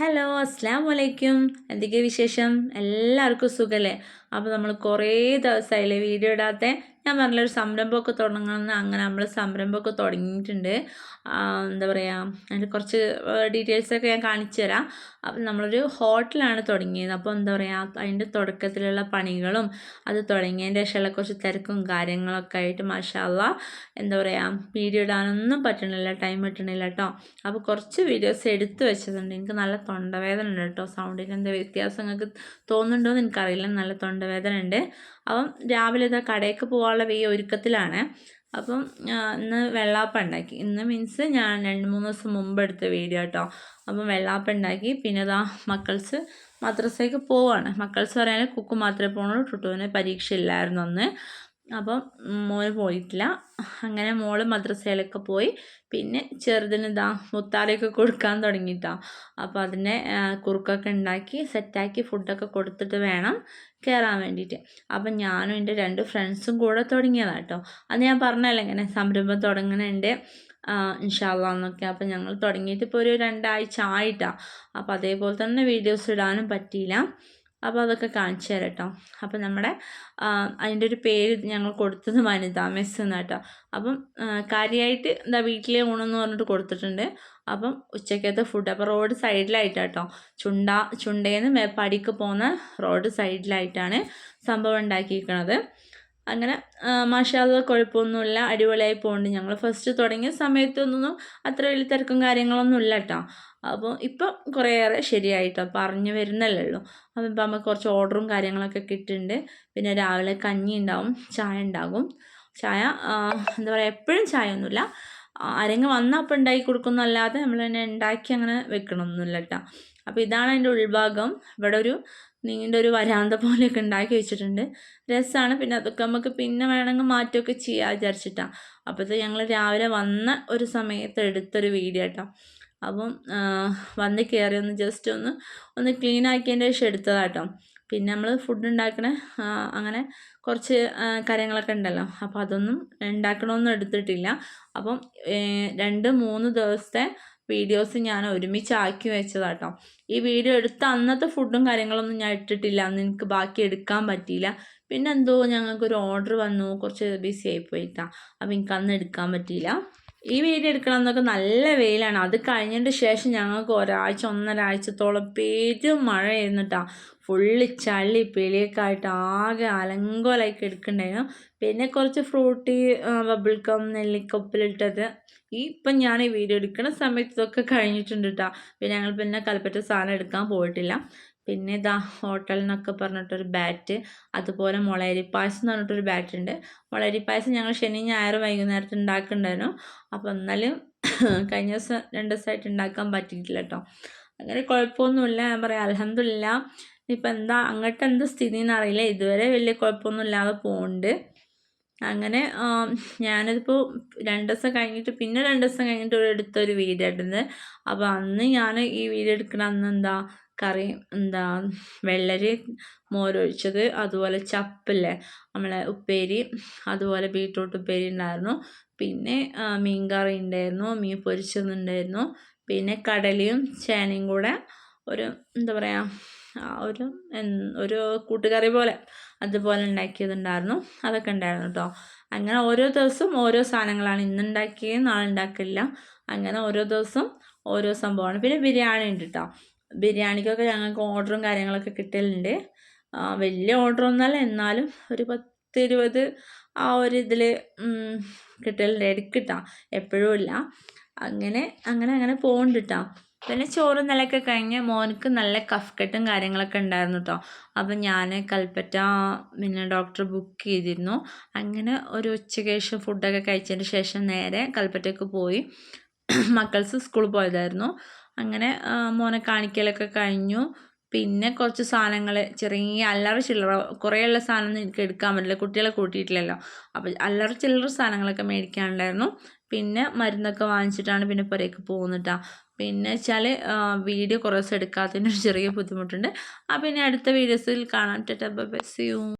Hello അസ്സാം വലൈക്കും എന്തൊക്കെയാണ് വിശേഷം? എല്ലാവർക്കും സുഖമല്ലേ അപ്പോൾ നമ്മൾ കുറേ ദിവസമായില്ലേ വീഡിയോ ഇടാത്ത? ഞാൻ പറഞ്ഞ പറഞ്ഞൊരു സംരംഭമൊക്കെ തുടങ്ങണമെന്ന് അങ്ങനെ നമ്മൾ സംരംഭമൊക്കെ തുടങ്ങിയിട്ടുണ്ട്. എന്താ പറയുക അതിന്റെ കുറച്ച് ഡീറ്റെയിൽസൊക്കെ ഞാൻ കാണിച്ചു തരാം. അപ്പം നമ്മളൊരു ഹോട്ടലാണ് തുടങ്ങിയത്. അപ്പോൾ എന്താ പറയുക അതിന്റെ തുടക്കത്തിലുള്ള പണികളും അത് തുടങ്ങിയതിന്റെ ശേഷമുള്ള കുറച്ച് തിരക്കും കാര്യങ്ങളൊക്കെ ആയിട്ട് മഷാല്ല എന്താ പറയുക വീഡിയോ ഇടാനൊന്നും പറ്റണില്ല ടൈം കിട്ടണില്ല കേട്ടോ അപ്പോൾ കുറച്ച് വീഡിയോസ് എടുത്തു വെച്ചതുണ്ട്. എനിക്ക് നല്ല തൊണ്ടവേദന ഉണ്ട് കേട്ടോ സൗണ്ടിന് എന്താ വ്യത്യാസം നിങ്ങൾക്ക് തോന്നുന്നുണ്ടോ എന്ന് എനിക്കറിയില്ല. നല്ല തൊണ്ടവേദന ഉണ്ട്. അപ്പം രാവിലെ ഇതാ കടയ്ക്ക് പോകാനുള്ള വേ ഒരുക്കത്തിലാണ്. അപ്പം ഇന്ന് വെള്ളാപ്പം ഉണ്ടാക്കി. ഇന്ന് മീൻസ് ഞാൻ രണ്ട് മൂന്ന് ദിവസം മുമ്പ് എടുത്ത വീഡിയോ കേട്ടോ അപ്പം വെള്ളാപ്പം ഉണ്ടാക്കി. പിന്നെ ഇതാ മക്കൾസ് മദ്രസയ്ക്ക് പോവാണ്. മക്കൾസ് പറയാൻ കുക്ക് മാത്രമേ പോകുന്നുള്ളൂ ടുട്ടുവിന് പരീക്ഷ ഇല്ലായിരുന്നു അന്ന്. അപ്പം മോന് പോയിട്ടില്ല. അങ്ങനെ മോൾ മദ്രസയിലൊക്കെ പോയി. പിന്നെ ചെറുതിന് ഇതാ മുത്താലയൊക്കെ കൊടുക്കാൻ തുടങ്ങിയിട്ടാ അപ്പോൾ അതിനെ കുറുക്കൊക്കെ ഉണ്ടാക്കി സെറ്റാക്കി ഫുഡൊക്കെ കൊടുത്തിട്ട് വേണം കയറാൻ വേണ്ടിയിട്ട്. അപ്പം ഞാനും എന്റെ രണ്ട് ഫ്രണ്ട്സും കൂടെ തുടങ്ങിയതാണ് കേട്ടോ അത് ഞാൻ പറഞ്ഞല്ലോ ഇങ്ങനെ സംരംഭം തുടങ്ങുന്നുണ്ട് ഇൻഷാല്ല എന്നൊക്കെ. അപ്പം ഞങ്ങൾ തുടങ്ങിയിട്ട് ഇപ്പോൾ ഒരു രണ്ടാഴ്ച ആയിട്ടാണ് അപ്പോൾ അതേപോലെ തന്നെ വീഡിയോസ് ഇടാനും പറ്റിയില്ല. അപ്പോൾ അതൊക്കെ കാണിച്ചു തരാം കേട്ടോ അപ്പോൾ നമ്മുടെ അതിന്റെ ഒരു പേര് ഞങ്ങൾ കൊടുത്തത് വനിതാ മെസ്സ് എന്ന് കേട്ടോ. അപ്പം കാര്യമായിട്ട് എന്താ വീട്ടിലെ ഊണെന്ന് പറഞ്ഞിട്ട് കൊടുത്തിട്ടുണ്ട്. അപ്പം ഉച്ചക്കത്തെ ഫുഡ് അപ്പോൾ റോഡ് സൈഡിലായിട്ടാണ് കേട്ടോ ചുണ്ട ചുണ്ടേന്ന് നിന്ന് പടിക്ക് പോകുന്ന റോഡ് സൈഡിലായിട്ടാണ് സംഭവം ഉണ്ടാക്കിയിരിക്കുന്നത് അങ്ങനെ മാഷാല്ല കുഴപ്പമൊന്നുമില്ല. അടിപൊളിയായി പോകുന്നുണ്ട് ഞങ്ങൾ ഫസ്റ്റ് തുടങ്ങിയ സമയത്തൊന്നും അത്ര വലിയ തിരക്കും കാര്യങ്ങളൊന്നും ഇല്ല കേട്ടോ അപ്പോൾ ഇപ്പം കുറേയേറെ ശരിയായിട്ടോ. പറഞ്ഞു വരുന്നല്ലേ ഉള്ളൂ. അപ്പം ഇപ്പം നമുക്ക് കുറച്ച് ഓർഡറും കാര്യങ്ങളൊക്കെ കിട്ടുന്നുണ്ട് പിന്നെ രാവിലെ കഞ്ഞി ഉണ്ടാവും ചായ ഉണ്ടാകും. ചായ എന്താ പറയുക എപ്പോഴും ചായ ഒന്നുമില്ല ആരെങ്കിലും വന്നാൽ അപ്പം ഉണ്ടാക്കി കൊടുക്കുന്നല്ലാതെ നമ്മൾ തന്നെ ഉണ്ടാക്കി അങ്ങനെ വെക്കണമൊന്നുമില്ല കേട്ടോ അപ്പോൾ ഇതാണ് അതിന്റെ ഉൾഭാഗം. ഇവിടെ ഒരു നീണ്ട ഒരു വരാന്ത പോലെയൊക്കെ ഉണ്ടാക്കി വെച്ചിട്ടുണ്ട്. രസമാണ് പിന്നെ അതൊക്കെ നമുക്ക് പിന്നെ വേണമെങ്കിൽ മാറ്റമൊക്കെ ചെയ്യാൻ വിചാരിച്ചിട്ടാണ് അപ്പോഴത്തെ ഞങ്ങൾ രാവിലെ വന്ന ഒരു സമയത്ത് എടുത്തൊരു വീഡിയോ കേട്ടോ അപ്പം വന്ന് കയറി ഒന്ന് ജസ്റ്റ് ഒന്ന് ഒന്ന് ക്ലീൻ ആക്കിയതിന്റെ ശേഷം എടുത്തതാട്ടോ പിന്നെ നമ്മൾ ഫുഡ് ഉണ്ടാക്കണ അങ്ങനെ കുറച്ച് കാര്യങ്ങളൊക്കെ ഉണ്ടല്ലോ. അപ്പോൾ അതൊന്നും ഉണ്ടാക്കണമെന്നും എടുത്തിട്ടില്ല. അപ്പം രണ്ട് മൂന്ന് ദിവസത്തെ വീഡിയോസ് ഞാൻ ഒരുമിച്ച് ആക്കി വെച്ചതാട്ടോ. ഈ വീഡിയോ എടുത്ത അന്നത്തെ ഫുഡും കാര്യങ്ങളൊന്നും ഞാൻ ഇട്ടിട്ടില്ല. അന്ന് എനിക്ക് ബാക്കി എടുക്കാൻ പറ്റിയില്ല. പിന്നെ എന്തോ ഞങ്ങൾക്കൊരു ഓർഡർ വന്നു. കുറച്ച് ബിസി ആയിപ്പോയിട്ടാ അപ്പം എനിക്ക് അന്ന് എടുക്കാൻ പറ്റിയില്ല. ഈ വീഡിയോ എടുക്കണം എന്നൊക്കെ നല്ല വെയിലാണ്. അത് കഴിഞ്ഞതിന്റെ ശേഷം ഞങ്ങൾക്ക് ഒരാഴ്ച ഒന്നരാഴ്ചത്തോളം പേരും മഴ ആയിരുന്നിട്ടാ ഫുള്ള് ചളി പിളിയൊക്കെ ആകെ അലങ്കോലായിട്ട് എടുക്കണ്ടായിരുന്നു. പിന്നെ കുറച്ച് ഫ്രൂട്ടി ബബിൾ കം നെല്ലിക്കൊപ്പിലിട്ടത് ഈ ഇപ്പം ഞാൻ ഈ വീഡിയോ എടുക്കുന്ന സമയത്തൊക്കെ കഴിഞ്ഞിട്ടുണ്ട് കേട്ടോ പിന്നെ ഞങ്ങൾ പിന്നെ കൽപ്പറ്റ സാധനം എടുക്കാൻ പോയിട്ടില്ല. പിന്നെ ഇതാ ഹോട്ടൽ എന്നൊക്കെ പറഞ്ഞിട്ടൊരു ബാറ്റ് അതുപോലെ മുളയരി പായസം എന്ന് പറഞ്ഞിട്ടൊരു ബാറ്റ് ഉണ്ട്. മുളയരി പായസം ഞങ്ങൾ ശനി ഞായർ വൈകുന്നേരത്ത് ഉണ്ടാക്കുന്നുണ്ടായിരുന്നു. അപ്പോൾ എന്നാലും കഴിഞ്ഞ ദിവസം രണ്ട് ദിവസമായിട്ട് ഉണ്ടാക്കാൻ പറ്റിയിട്ടില്ല കേട്ടോ അങ്ങനെ കുഴപ്പമൊന്നുമില്ല. ഞാൻ പറയാം അലഹമില്ല ഇപ്പം എന്താ അങ്ങോട്ട് എന്ത് സ്ഥിതി എന്നറിയില്ല ഇതുവരെ വലിയ കുഴപ്പമൊന്നും ഇല്ലാതെ പോകുന്നുണ്ട് അങ്ങനെ ഞാനിതിപ്പോൾ രണ്ട് ദിവസം കഴിഞ്ഞിട്ട് പിന്നെ രണ്ട് ദിവസം കഴിഞ്ഞിട്ട് ഒരു എടുത്തൊരു വീഡിയോ ഇടുന്നത് അപ്പോൾ അന്ന് ഞാൻ ഈ വീഡിയോ എടുക്കണ അന്ന് എന്താ കറി എന്താ വെള്ളരി മോരൊഴിച്ചത് അതുപോലെ ചപ്പില്ലേ നമ്മളെ ഉപ്പേരി അതുപോലെ ബീട്രൂട്ട് ഉപ്പേരി ഉണ്ടായിരുന്നു. പിന്നെ മീൻ കറി ഉണ്ടായിരുന്നു മീൻ പൊരിച്ചതുണ്ടായിരുന്നു. പിന്നെ കടലയും ചേനയും കൂടെ ഒരു എന്താ പറയുക ഒരു ഒരു കൂട്ടുകറി പോലെ അതുപോലെ ഉണ്ടാക്കിയതുണ്ടായിരുന്നു. അതൊക്കെ ഉണ്ടായിരുന്നു കേട്ടോ അങ്ങനെ ഓരോ ദിവസവും ഓരോ സാധനങ്ങളാണ്. ഇന്ന് ഉണ്ടാക്കിയത് നാളെ ഉണ്ടാക്കില്ല അങ്ങനെ ഓരോ ദിവസം ഓരോ സംഭവമാണ്. പിന്നെ ബിരിയാണി ഉണ്ട് കേട്ടോ ബിരിയാണിക്കൊക്കെ ഞങ്ങൾക്ക് ഓർഡറും കാര്യങ്ങളൊക്കെ കിട്ടലുണ്ട്. വലിയ ഓർഡറൊന്നുമല്ല എന്നാലും ഒരു പത്ത് ഇരുപത് ആ ഒരു ഇതിൽ കിട്ടലുണ്ട്. ഇടയ്ക്കിട്ടാ എപ്പോഴും ഇല്ല. അങ്ങനെ അങ്ങനെ അങ്ങനെ പോകുന്നുണ്ട് കേട്ടോ പിന്നെ ചോറും നിലയൊക്കെ കഴിഞ്ഞ് മോനക്ക് നല്ല കഫ്കെട്ടും കാര്യങ്ങളൊക്കെ ഉണ്ടായിരുന്നു കേട്ടോ അപ്പം ഞാൻ കൽപ്പറ്റ പിന്നെ ഡോക്ടർ ബുക്ക് ചെയ്തിരുന്നു. അങ്ങനെ ഒരു ഉച്ചയ്ക്ക് ശേഷം ഫുഡൊക്കെ കഴിച്ചതിന് ശേഷം നേരെ കൽപ്പറ്റയ്ക്ക് പോയി. മക്കൾസ് സ്കൂളിൽ പോയതായിരുന്നു. അങ്ങനെ മോനെ കാണിക്കലൊക്കെ കഴിഞ്ഞു. പിന്നെ കുറച്ച് സാധനങ്ങൾ ചെറിയ അല്ലറ ചില്ലറ കുറേയുള്ള സാധനം എനിക്ക് എടുക്കാൻ പറ്റില്ല. കുട്ടികളെ കൂട്ടിയിട്ടില്ലല്ലോ. അപ്പോൾ അല്ലറ ചില്ലറ സാധനങ്ങളൊക്കെ മേടിക്കാനുണ്ടായിരുന്നു. പിന്നെ മരുന്നൊക്കെ വാങ്ങിച്ചിട്ടാണ് പിന്നെ പുരയ്ക്ക് പോകുന്നിട്ടാ പിന്നെ വെച്ചാൽ വീഡിയോ കുറേ ദിവസം എടുക്കാത്തതിന് ചെറിയ ബുദ്ധിമുട്ടുണ്ട്. ആ പിന്നെ അടുത്ത വീഡിയോസിൽ കാണാം. Tata bye you.